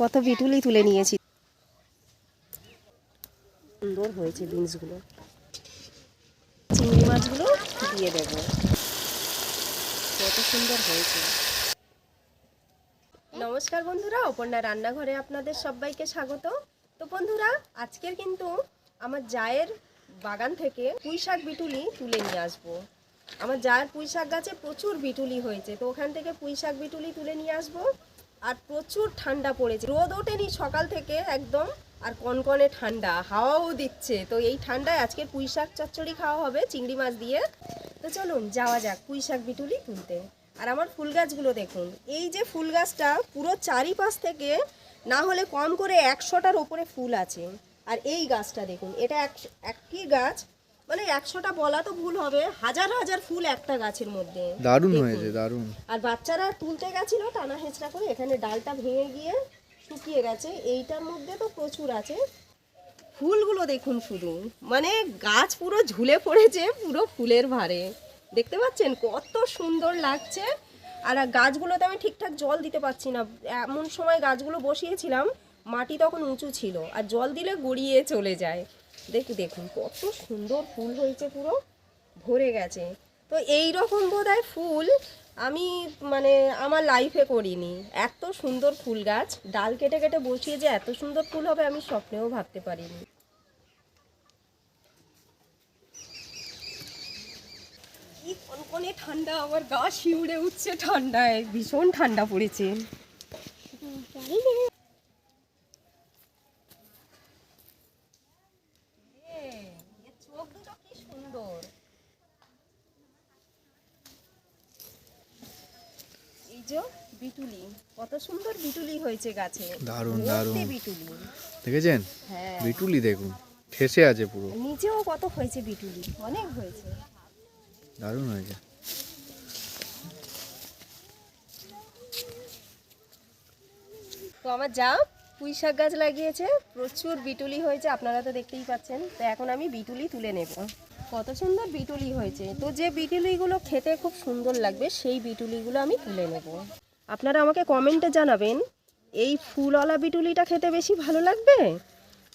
কত বিটুলি তুলে নিয়েছি। সুন্দর হয়েছে বিনসগুলো। চিংড়ি মাছগুলো দিয়ে দেবো। কত সুন্দর হয়েছে। নমস্কার বন্ধুরা অপর্ণা রান্নাঘরে আপনাদের সবাইকে স্বাগত। তো বন্ধুরা আজকের কিন্তু আমার জায়ের বাগান থেকে পুঁই শাক বিটুলি তুলে নিয়ে আসব। আমার জায়ের পুঁই শাক গাছে প্রচুর বিটুলি হয়েছে তো ওখান থেকে পুঁই শাক বিটুলি তুলে নিয়ে আসব। আর প্রচুর ঠান্ডা পড়েছে। রোদ ওঠেনি সকাল থেকে একদম, আর কনকনে ঠান্ডা, হাওয়াও দিচ্ছে। তো এই ঠান্ডায় আজকে পুঁই শাক চচ্চড়ি খাওয়া হবে, চিংড়ি মাছ দিয়ে। তো চলুন, যাওয়া যাক পুঁই শাক বিটুলি তুলতে আর আমার ফুল গাছগুলো দেখুন, এই যে ফুল গাছটা পুরো চারিপাশ থেকে না হলে কম করে একশোটার ওপরে ফুল আছে। আর এই গাছটা দেখুন, এটা এক একই গাছ মানে একশোটা বলা তো ভুল হবে। হাজার হাজার ফুল একটা গাছের মধ্যে। দারুণ হয়েছে দারুণ। আর বাচ্চারা তুলতে গেছিল টানা হেঁচড়া করে এখানে ডালটা ভেঙে গিয়ে শুকিয়ে গেছে। এইটার মধ্যে তো প্রচুর আছে। ফুলগুলো দেখুন শুধু। মানে গাছ পুরো ঝুলে পড়েছে পুরো ফুলের ভারে দেখতে পাচ্ছেন? কত সুন্দর লাগছে। আর গাছগুলোতে আমি ঠিকঠাক জল দিতে পারছি না। এমন সময় গাছগুলো বসিয়েছিলাম মাটি তখন উঁচু ছিল। আর জল দিলে গড়িয়ে চলে যায়। দেখি দেখুন, কত সুন্দর ফুল হয়েছে পুরো, ভরে গেছে। তো এই রকম বোধহয় ফুল আমি মানে আমার লাইফে করিনি। এত সুন্দর ফুল গাছ, ডাল কেটে কেটে বসিয়ে যে এত সুন্দর ফুল হবে আমি স্বপ্নেও ভাবতে পারিনি। ঠান্ডা আমার গা শিউড়ে উঠছে ঠান্ডায়, ভীষণ ঠান্ডা পড়েছে এ, এর চোখ দুটো কি সুন্দর এই যে বিটুলি। কত সুন্দর বিটুলি হয়েছে গাছে। দারুণ, ভর্তি দারুণ। বিটুলি। দেখেছেন? হ্যাঁ। বিটুলি দেখুন ঠেসে আছে পুরো। নিচেও কত হয়েছে বিটুলি অনেক হয়েছে। দারুণ হয়েছে। তো আমার যা পুঁই শাক গাছ লাগিয়েছে প্রচুর বিটুলি হয়েছে আপনারা তো দেখতেই পাচ্ছেন। তো এখন আমি বিটুলি তুলে নেব। কত সুন্দর বিটুলি হয়েছে। তো যে বিটুলিগুলো খেতে খুব সুন্দর লাগবে, সেই বিটুলিগুলো আমি তুলে নেব। আপনারা আমাকে কমেন্টে জানাবেন, এই ফুলওয়ালা বিটুলিটা খেতে বেশি ভালো লাগবে?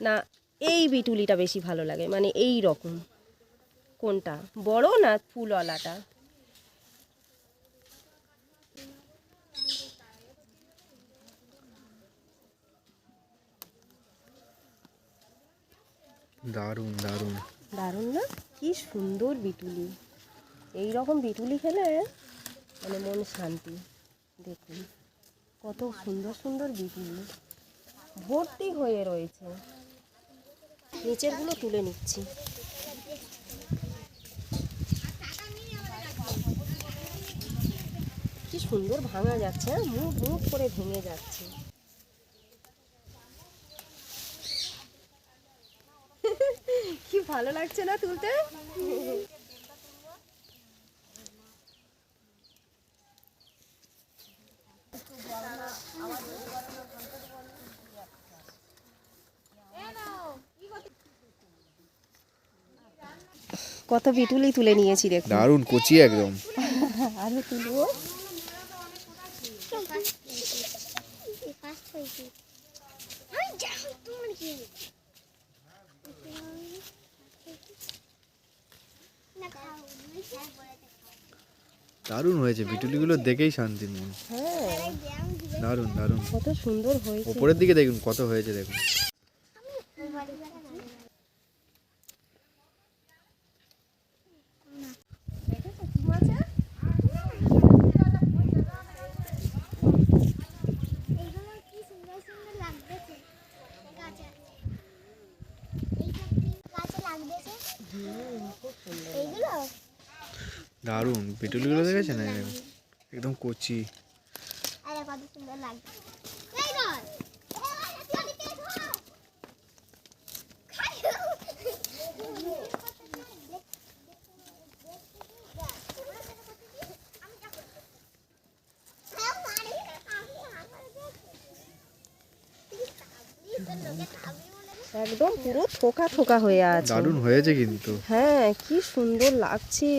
না, এই বিটুলিটা বেশি ভালো লাগে মানে এই রকম। কোনটা? বড় না ফুলওয়ালাটা? দারুণ দারুণ। দারুণ না? কি সুন্দর বিটুলি। এই রকম বিটুলি খেলে মানে মন শান্তি। দেখুন, কত সুন্দর সুন্দর বিটুলি। ভর্তি হয়ে রয়েছে। নিচেরগুলো তুলে নিচ্ছি। কি সুন্দর ভাঙা যাচ্ছে হ্যাঁ? মুখ মুখ করে ভেঙে যাচ্ছে কি ভালো লাগছে না তুলতে? কত বিটুলি তুলে নিয়েছি দেখুন। দারুণ কচি একদম। আরও তুলবো। দারুণ হয়েছে পিটুলিগুলো দেখেই শান্তি মন। হ্যাঁ। দারুণ দারুণ। কত সুন্দর হয়েছে। উপরের দিকে দেখুন কত হয়েছে দেখুন দেখেছ কি মাছ আছে? এগুলো কি সুন্দর সুন্দর লাগতেছে গাছে এইটা কি গাছে লাগতেছে এইগুলো দারুণ। বিটুলিগুলো দেখেছেন? একদম কচি। আরে কত একদম পুরো থোকা থোকা হয়ে আছে। দারুণ হয়েছে কিন্তু। হ্যাঁ কি সুন্দর লাগছে।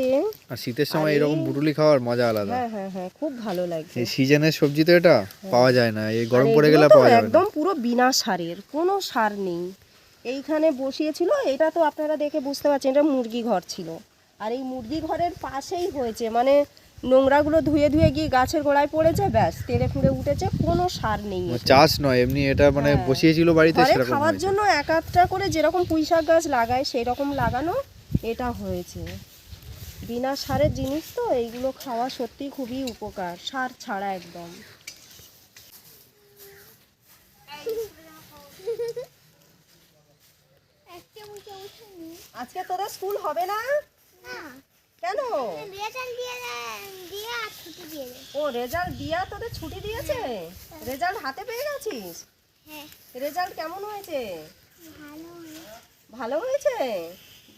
আর শীতের সময় এরকম বুটুলি খাওয়ার মজা আলাদা। হ্যাঁ হ্যাঁ হ্যাঁ খুব ভালো লাগছে। এই সিজনের সবজি তো এটা পাওয়া যায় না এই গরম পড়ে গেলে পাওয়া যাবে একদম পুরো বিনা সারের কোনো সার নেই। এইখানে বসিয়েছিল এটা তো আপনারা দেখে বুঝতে পারছেন এটা মুরগি ঘর ছিল। আর এই মুরগি ঘরের পাশেই হয়েছে মানে নোংরাগুলো ধুয়ে ধুয়ে গিয়ে গাছের গোড়ায় পড়েছে ব্যাস তেড়ে ফুঁড়ে উঠেছে কোনো সার নেই চাষ নয় এমনি এটা মানে হ্যাঁ। বসিয়েছিল বাড়িতে খাওয়ার জন্য এক আধটা করে যেরকম পুঁই শাক গাছ লাগায় সেই রকম লাগানো এটা হয়েছে। বিনা সারের জিনিস তো এইগুলো খাওয়া সত্যি খুবই উপকার সার ছাড়া একদম। একটা আজকে তোদের স্কুল হবে না? না। কেন রেজাল্ট দিয়ে দেন দিয়ে আর ছুটি দিয়ে ও রেজাল্ট দিয়া তোদের ছুটি দিয়েছে? রেজাল্ট হাতে পেয়ে গেছিস? হ্যাঁ। রেজাল্ট কেমন হয়েছে? ভালো ভালো হয়েছে?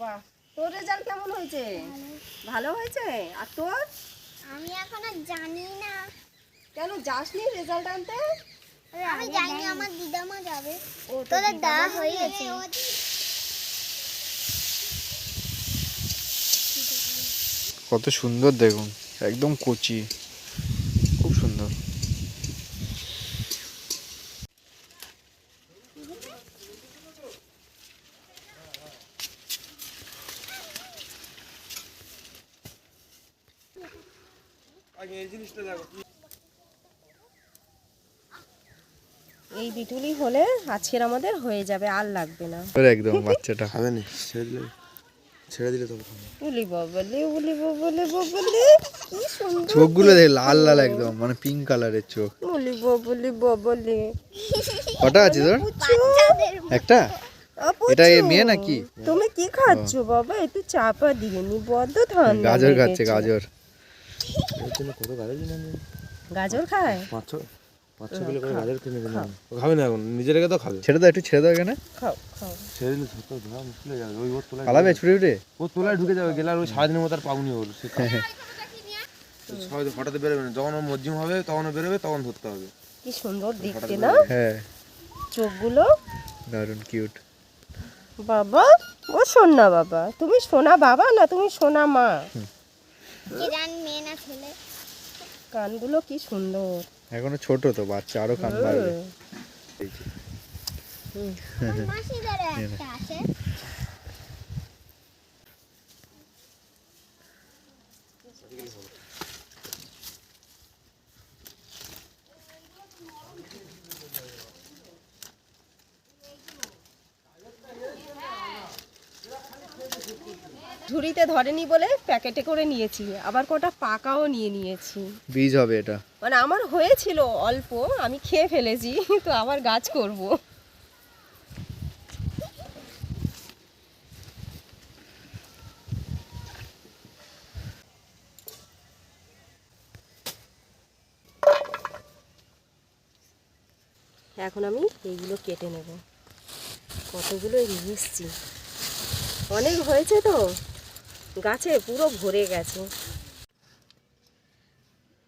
বাহ তোর রেজাল্ট কেমন হয়েছে? ভালো হয়েছে? আর তোর? আমি এখনও জানি না। কেন যাসনি রেজাল্ট আনতে? আমি জানি আমার দিদামা যাবে। ও তোর তোদের দিদা হয়ে গেছে। কত সুন্দর দেখুন একদম কচি। খুব সুন্দর। এই বিটুলি হলে আজকের আমাদের হয়ে যাবে আর লাগবে না। একদম বাচ্চাটা। খাবে না? ছেড়ে দিলে তবে খাবে উলি বাবলে উলি বাবলে বাবলে কি সুন্দর চোখগুলো দেখ লাল লাল একদম মানে পিঙ্ক কালারের চোখ। উলি বাবলে বাবলে কটা আছে তোর? একটা? এটা এ মেয়ে নাকি? তুমি কি খাচ্ছ বাবা? একটু চাপা দিয়ে নি বড্ড ঠান্ডা গাজর খাচ্ছে গাজর। এর গাজর গাজর খায়? পাঁচ ছ কিলো করে গাজর কিনে কিনে খাবে না এখন? নিজের তো খাবে। ছেড়ে দাও একটু ছেড়ে দাও এখানে। খাও খাও। ছেড়ে দিলে ধরতে ধরা মুশকিল হয়ে যাবে। ওই ওর তোলায় পালাবে ছুটে উঠে ও তোলায় ঢুকে যাবে গেলে আর ওই সারাদিনের মতো আর পাবনি ওর। সবাই হঠাৎ বেরোবে না। যখন মজ্জিম হবে তখন ও বেরোবে তখন ধরতে হবে। কি সুন্দর দেখতে না? হ্যাঁ। চোখগুলো? দারুণ কিউট বাবা ও সোনা বাবা। তুমি সোনা বাবা না তুমি সোনা মা? কানগুলো কি সুন্দর। এখনও ছোট তো বাচ্চা আরও কান বাড়বে এই যে। আমার মাসিদের একটা আছে ঝুড়িতে ধরেনি বলে প্যাকেটে করে নিয়েছি। আবার কটা পাকাও নিয়ে নিয়েছি। বীজ হবে এটা। মানে আমার হয়েছিল অল্প আমি খেয়ে ফেলেছি তো আবার গাছ করব। এখন আমি এইগুলো কেটে নেব। কতগুলো এসছি অনেক হয়েছে তো? গাছে পুরো ভরে গেছে।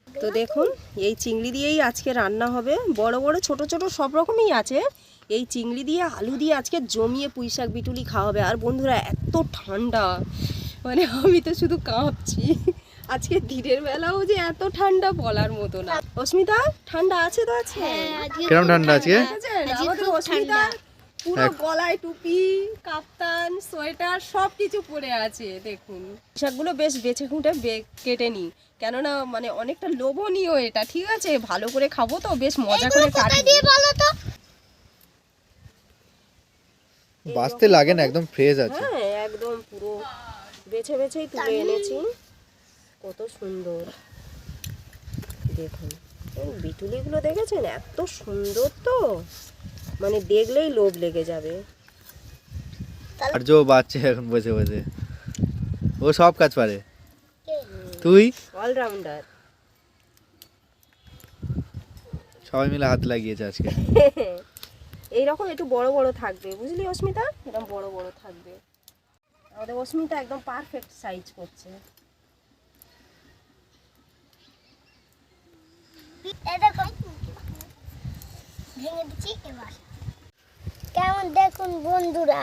তো দেখুন এই চিংড়ি দিয়েই আজকে রান্না হবে। বড় বড় ছোট ছোট সব রকমই আছে। এই চিংড়ি দিয়ে আলু দিয়ে আজকে জমিয়ে পুঁইশাক বিটুলি খাওয়া হবে আর বন্ধুরা এত ঠান্ডা। মানে আমি তো শুধু কাঁপছি। আজকে দিনের বেলাও যে এত ঠান্ডা বলার মতো না। অস্মিতা ঠান্ডা আছে তো আছে কিরম ঠান্ডা আজকে? আমাদের অস্মিতা পুরো গলায় টুপি কাপ্তান সোয়েটার সব কিছু পরে আছে দেখুন। পোশাকগুলো বেশ বেছে খুঁটে কেটে নি কেননা মানে অনেকটা লোভনীয় এটা ঠিক আছে? ভালো করে খাব তো বেশ মজা করে কাটবো। তো? বাঁচতে লাগে না একদম ফ্রেশ আছে। হ্যাঁ একদম পুরো বেছে বেছেই তুলে এনেছি। কত সুন্দর। দেখুন এই বিটুলিগুলো দেখেছেন? এত সুন্দর তো। মানে দেখলেই লোভ লেগে যাবে। আর যে বাচ্চা এখন বসে বসে ও সব কাজ পারে। তুই? অলরাউন্ডার সবাই মিলে হাত লাগিয়েছে আজকে। এইরকম একটু বড় বড় থাকবে বুঝলি অস্মিতা? এরকম বড় বড় থাকবে। আমাদের অস্মিতা একদম পারফেক্ট সাইজ করছে। এটা কই ভেঙে দিচ্ছি এবার। কেমন দেখুন বন্ধুরা?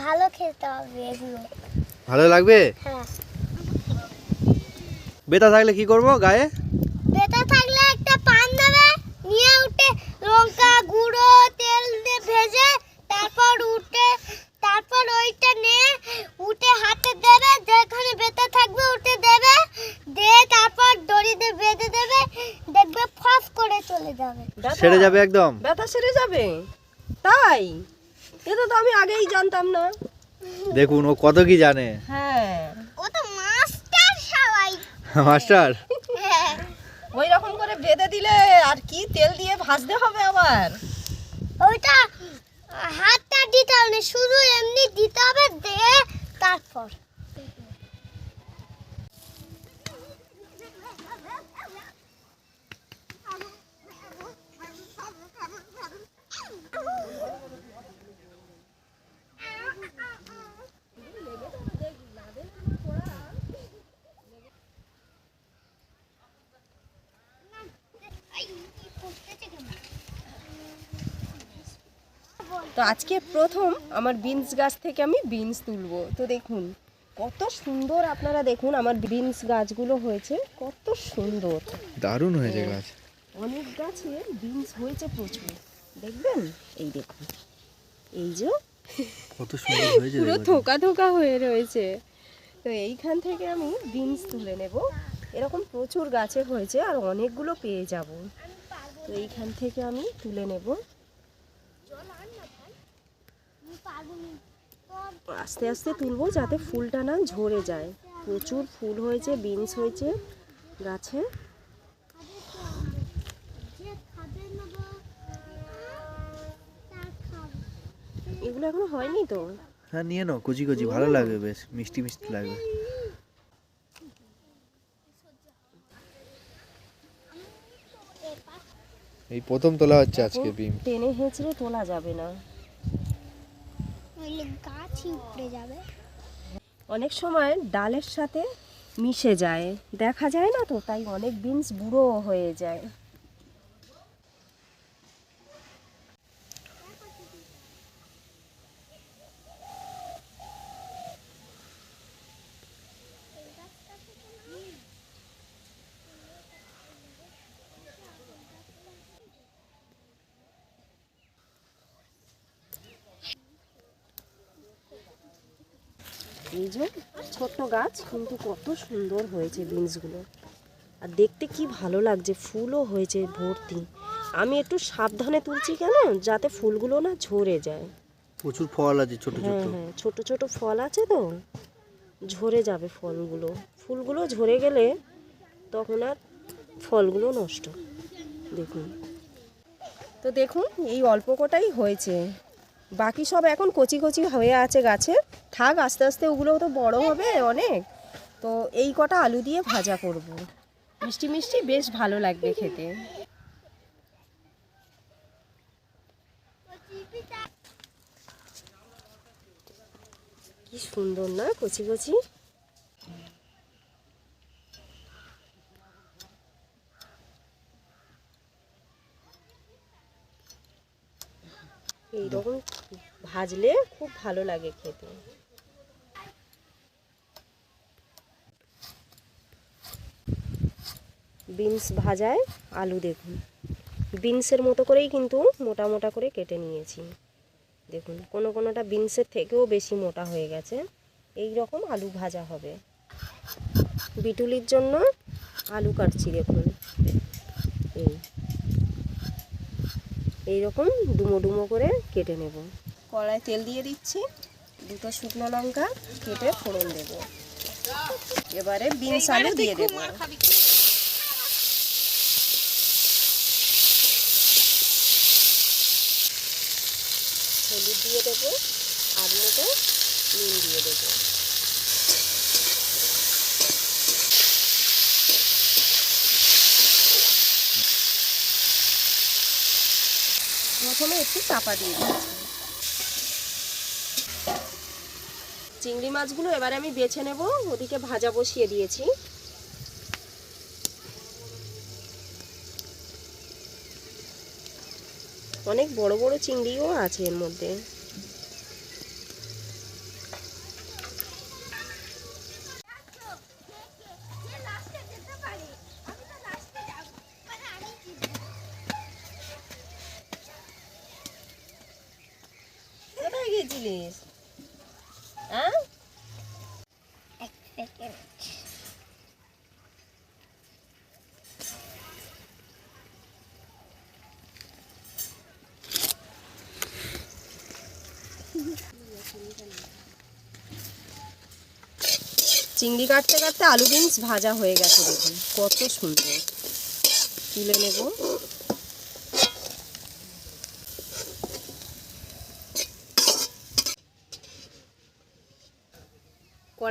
ভালো খেতে হবে এগুলো। ভালো লাগবে? হ্যাঁ। বেতা থাকলে কি করব গায়ে? বেটা থাকলে একটা পান দেবে নিয়ে উঠে লঙ্কা গুঁড়ো তেল দিয়ে ভেজে তারপর উঠে তারপর ওইটা নিয়ে উঠে হাতে দেবে যেখানে বেটা থাকবে উঠে দেবে দিয়ে তারপর দড়ি দিয়ে বেঁধে দেবে দেখবে ফস করে চলে যাবে। ব্যথা? সেরে যাবে একদম। ব্যথা সেরে যাবে? তাই? এটা তো আমি আগেই জানতাম না। দেখুন ও কত কি জানে? হ্যাঁ। ও তো মাস্টার সবাই। মাস্টার? হ্যাঁ। ওই রকম করে বেঁধে দিলে আর কি তেল দিয়ে ভাজতে হবে আবার? ওইটা হাতটা দিতে হবে শুধু এমনি দিতে হবে দিয়ে তারপর। তো আজকে প্রথম আমার বিনস গাছ থেকে আমি বিনস তুলবো। তো দেখুন কত সুন্দর আপনারা দেখুন আমার বিনস গাছগুলো হয়েছে কত সুন্দর। দারুণ হয়েছে গাছ। অনেক গাছে বিনস হয়েছে প্রচুর। দেখবেন? এই দেখুন। এই যে কত সুন্দর হয়েছে পুরো। থোকা থোকা হয়ে রয়েছে। তো এইখান থেকে আমি বিনস তুলে নেব। এরকম প্রচুর গাছে হয়েছে আর অনেকগুলো পেয়ে যাব। তো এইখান থেকে আমি তুলে নেব। আস্তে আস্তে তুলবো যাতে ফুলটা না ঝরে যায়। প্রচুর ফুল হয়েছে বিনস হয়েছে গাছে। এগুলো এখনও হয়নি তো? হ্যাঁ নিয়ে নাও কুচি কুচি ভালো লাগবে বেশ মিষ্টি মিষ্টি লাগবে। এই প্রথম তোলা হচ্ছে আজকে বিম টেনে হেঁচড়ে তোলা যাবে না। নইলে গাছই যাবে। অনেক সময় ডালের সাথে মিশে যায়। দেখা যায় না তো, তাই অনেক বিনস বুড়ো হয়ে যায়। যে ছোট্ট গাছ কিন্তু কত সুন্দর হয়েছে বিনসগুলো আর দেখতে কি ভালো লাগছে ফুলও হয়েছে ভর্তি। আমি একটু সাবধানে তুলছি কেন? যাতে ফুলগুলো না ঝরে যায়। প্রচুর ফল আছে ছোট হ্যাঁ ছোট। হ্যাঁ ছোট ছোট ফল আছে তো? ঝরে যাবে ফলগুলো। ফুলগুলো ঝরে গেলে তখন আর ফলগুলো নষ্ট। দেখুন। তো দেখুন এই অল্প কটাই হয়েছে। বাকি সব এখন কচি কচি হয়ে আছে গাছে। থাক, আস্তে আস্তে ওগুলো তো বড় হবে অনেক। তো এই কটা আলু দিয়ে ভাজা করব। মিষ্টি মিষ্টি বেশ ভালো লাগবে খেতে। কি সুন্দর না কচি কচি? এইরকম ভাজলে খুব ভালো লাগে খেতে। বিনস ভাজায় আলু দেখুন। বিনসের মতো করেই কিন্তু মোটা মোটা করে কেটে নিয়েছি। দেখুন, কোনো কোনোটা বিনসের থেকেও বেশি মোটা হয়ে গেছে। এই রকম আলু ভাজা হবে। বিটুলির জন্য আলু কাটছি দেখুন। এই। এইরকম ডুমো ডুমো করে কেটে নেব। কড়াই তেল দিয়ে দিচ্ছি দুটো শুকনো লঙ্কা কেটে ফোড়ন দেব। এবারে বিনস আলু দিয়ে দেবো। হলুদ দিয়ে দেবো আর মতো নুন দিয়ে দেবো। প্রথমে একটু চাপা দিয়ে দিচ্ছি চিংড়ি মাছগুলো এবারে আমি বেছে নেব, ওদিকে ভাজা বসিয়ে দিয়েছি। অনেক বড় বড় চিংড়িও আছে এর মধ্যে। হ্যাঁ চিংড়ি কাটতে কাটতে আলু বিনস ভাজা হয়ে গেছে দেখুন। কত সুন্দর। তুলে নেব।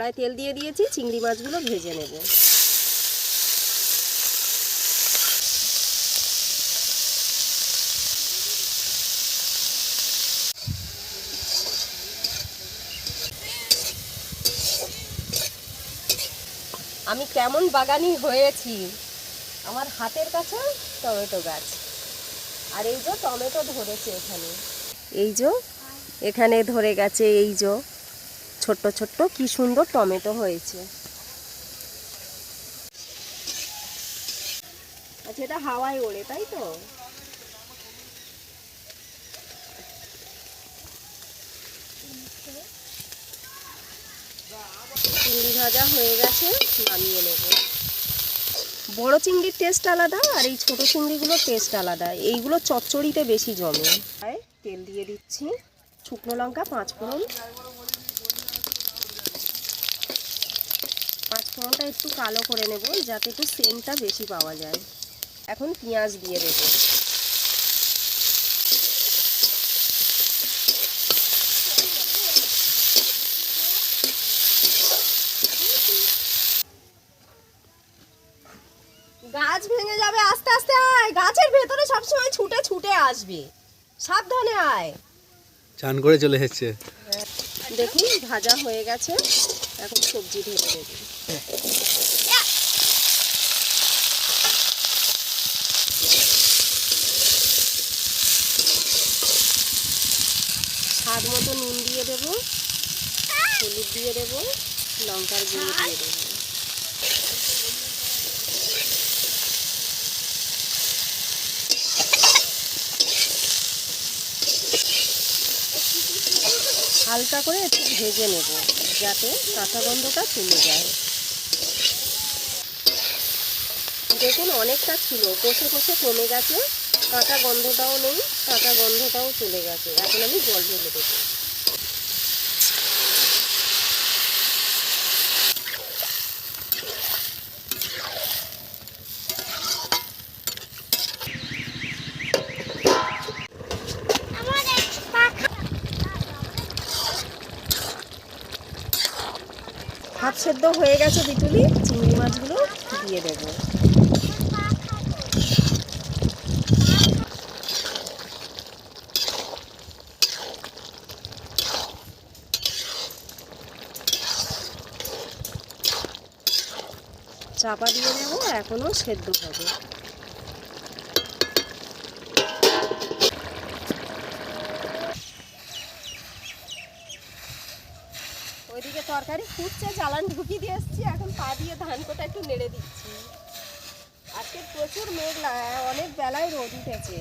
কড়াই তেল দিয়ে দিয়েছি, চিংড়ি মাছগুলো ভেজে নেব। আমি কেমন বাগানি হয়েছি। আমার হাতের কাছে টমেটো গাছ। আর এই যে টমেটো ধরেছে এখানে। এই যে, এখানে ধরে গেছে এই যে। ছোট্ট ছোট্ট কি সুন্দর টমেটো হয়েছে। আচ্ছা এটা হাওয়ায় ওড়ে, তাই তো? চিংড়ি ভাজা হয়ে গেছে, নামিয়ে নেব। বড় চিংড়ির টেস্ট আলাদা আর এই ছোট চিংড়িগুলোর টেস্ট আলাদা। এইগুলো চচ্চড়িতে বেশি জমে। তেল দিয়ে দিচ্ছি শুকনো লঙ্কা, পাঁচ ফোড়ন। পাঁচ ফোড়নটা একটু কালো করে নেব যাতে একটু সেন্টটা বেশি পাওয়া যায়। এখন পেঁয়াজ দিয়ে দেবো। গাছ ভেঙে যাবে আস্তে আস্তে আয়। গাছের ভেতরে সবসময় ছুটে ছুটে আসবে। সাবধানে আয়। চান করে চলে এসেছে। দেখি ভাজা হয়ে গেছে। এখন সবজি ঢেলে দেবো স্বাদ মতো নুন দিয়ে দেবো, হলুদ দিয়ে দেবো, লঙ্কার গুঁড়ো দিয়ে দেবো। হালকা করে একটু ভেজে নেব। যাতে কাঁথা গন্ধটা চলে যায়। দেখুন, অনেকটা ছিল। কষে কষে কমে গেছে। কাঁচা গন্ধটাও নেই, কাঁচা গন্ধটাও চলে গেছে। এখন আমি জল ঢেলে দেবো। সেদ্ধ হয়ে গেছে বিটুলি চিংড়ি মাছগুলো দিয়ে দেব। চাপা দিয়ে দেবো এখনও সেদ্ধ হবে। তরকারি ফুটছে চালান ঢুকি দিয়ে এসছি, এখন পা দিয়ে ধান কোটা একটু নেড়ে দিচ্ছি। আজকে প্রচুর মেঘলা, অনেক বেলায় রোদ উঠেছে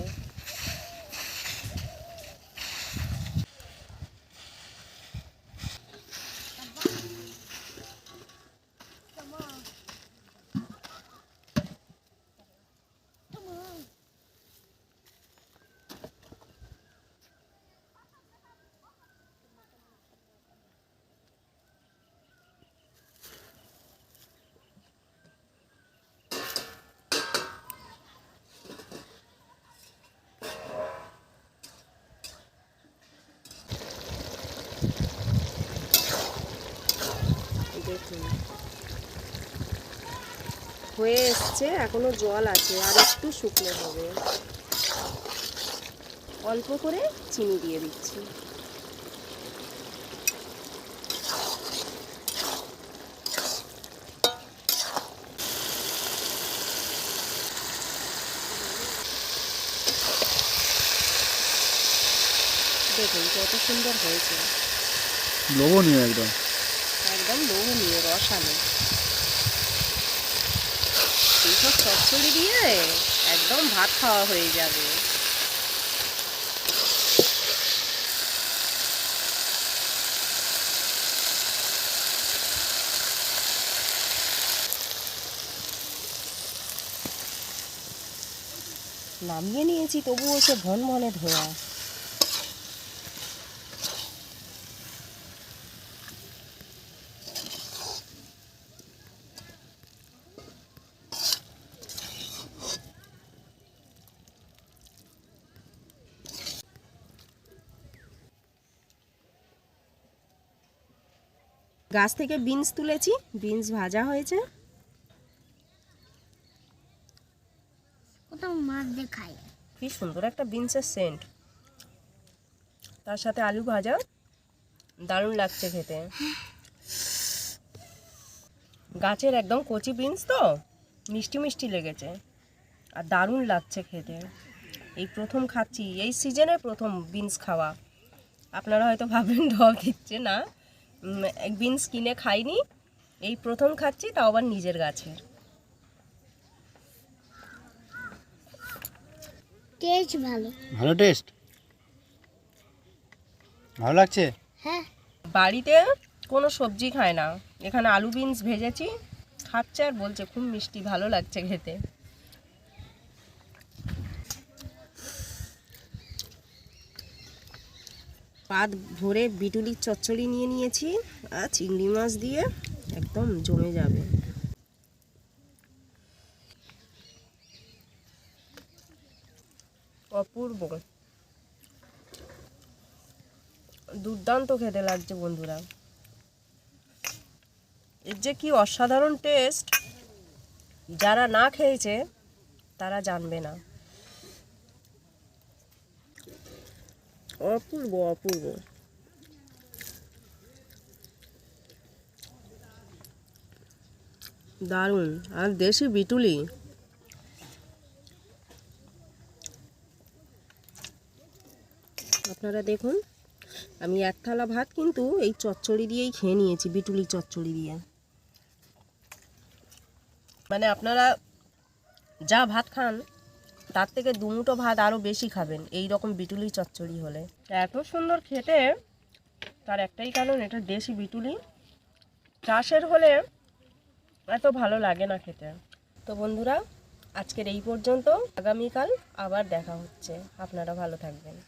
দেখুন হয়ে এসছে এখনও জল আছে আর একটু শুকনো হবে। অল্প করে চিনি দিয়ে দিচ্ছি। দেখুন কত সুন্দর হয়েছে। লোভনীয় একদম। একদম লোভনীয় রসালো। এইসব চচ্চড়ি দিয়ে একদম ভাত খাওয়া হয়ে যাবে। নামিয়ে নিয়েছি, তবুও সে ভন ভনে ধোয়া। গাছ থেকে বিনস তুলেছি বিনস ভাজা হয়েছে। মাছ কি সুন্দর একটা বিনসের সেন্ট তার সাথে আলু ভাজা দারুণ লাগছে খেতে। গাছের একদম কচি বিনস তো মিষ্টি মিষ্টি লেগেছে। আর দারুণ লাগছে খেতে। এই প্রথম খাচ্ছি এই সিজনে প্রথম বিনস খাওয়া। আপনারা হয়তো ভাববেন ঢপ দিচ্ছে না। বিনস কিনে খাইনি। এই প্রথম খাচ্ছি তাও আবার নিজের গাছের টেস্ট ভালো। ভালো টেস্ট? ভালো লাগছে? হ্যাঁ। বাড়িতে কোনো সবজি খায় না। এখানে আলু বিনস ভেজেছি খাচ্ছে আর বলছে খুব মিষ্টি ভালো লাগছে খেতে। পাত ভরে বিটুলির চচ্চড়ি নিয়ে নিয়েছি আর চিংড়ি মাছ দিয়ে একদম জমে যাবে। অপূর্ব। দুর্দান্ত খেতে লাগছে বন্ধুরা। এর যে কি অসাধারণ টেস্ট যারা না খেয়েছে, তারা জানবে না। অপূর্ব অপূর্ব। দারুণ। আর দেশি বিটুলি। আপনারা দেখুন, আমি এক থালা ভাত কিন্তু এই চচ্চড়ি দিয়েই খেয়ে নিয়েছি, বিটুলি চচ্চড়ি দিয়ে। মানে আপনারা যা ভাত খান তার থেকে দু দুমুটো ভাত আরও বেশি খাবেন এই রকম বিটুলি চচ্চড়ি হলে। এত সুন্দর খেতে, তার একটাই কারণ, এটা দেশি বিটুলি। চাষের হলে এত ভালো লাগে না খেতে। তো বন্ধুরা, আজকের এই পর্যন্ত। আগামীকাল আবার দেখা হচ্ছে। আপনারা ভালো থাকবেন।